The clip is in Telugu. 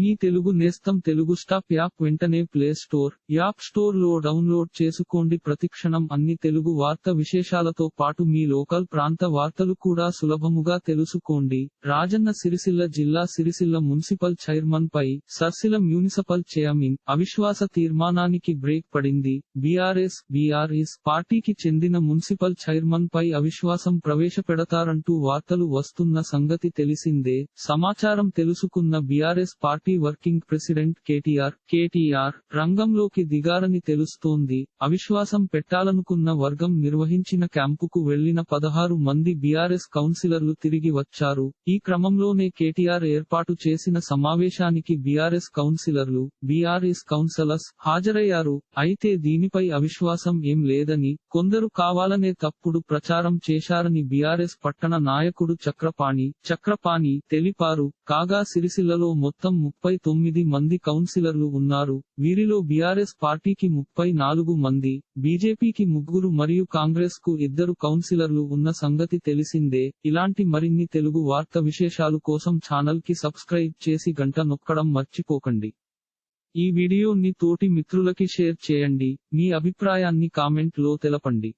మీ తెలుగు నేస్తం తెలుగు స్టాప్ యాప్ వెంటనే ప్లే స్టోర్ యాప్ స్టోర్లో డౌన్లోడ్ చేసుకోండి. ప్రతిక్షణం అన్ని తెలుగు వార్త విశేషాలతో పాటు మీ లోకల్ ప్రాంత వార్తలు కూడా సులభముగా తెలుసుకోండి. రాజన్న సిరిసిల్ల జిల్లా సిరిసిల్ల మున్సిపల్ చైర్మన్ పై సర్సిల మ్యూనిసిపల్ చైర్మన్ అవిశ్వాస తీర్మానానికి బ్రేక్ పడింది. బీఆర్ఎస్ బీఆర్ఎస్ పార్టీకి చెందిన మున్సిపల్ చైర్మన్ పై అవిశ్వాసం ప్రవేశపెడతారంటూ వార్తలు వస్తున్న సంగతి తెలిసిందే. సమాచారం తెలుసుకున్న BRS party working president KTR KTR రంగంలోకి దిగారని తెలుస్తోంది. అవిశ్వాసం పెట్టాలనుకున్న వర్గం నిర్వహించిన క్యాంపుకు వెళ్ళిన పదహారు మంది బీఆర్ఎస్ కౌన్సిలర్లు తిరిగి వచ్చారు. ఈ క్రమంలోనే కేటీఆర్ ఏర్పాటు చేసిన సమావేశానికి బీఆర్ఎస్ కౌన్సిలర్లు బీఆర్ఎస్ కౌన్సిలర్స్ హాజరయ్యారు. అయితే దీనిపై అవిశ్వాసం ఏం లేదని కొందరు కావాలనే తప్పుడు ప్రచారం చేశారని బీఆర్ఎస్ పట్టణ నాయకుడు చక్రపాణి చక్రపాణి తెలిపారు. కాగా సిరిసిల్లలో మొత్తం ముప్పై తొమ్మిది మంది కౌన్సిలర్లు ఉన్నారు. వీరిలో బీఆర్ఎస్ పార్టీకి ముప్పై నాలుగు మంది బీజేపీకి ముగ్గురు మరియు కాంగ్రెస్కు ఇద్దరు కౌన్సిలర్లు ఉన్న సంగతి తెలిసిందే. ఇలాంటి మరిన్ని తెలుగు వార్త విశేషాలు కోసం ఛానల్కి సబ్స్క్రైబ్ చేసి గంట నొక్కడం మర్చిపోకండి. ఈ వీడియోని తోటి మిత్రులకి షేర్ చేయండి. మీ అభిప్రాయాన్ని కామెంట్లో తెలపండి.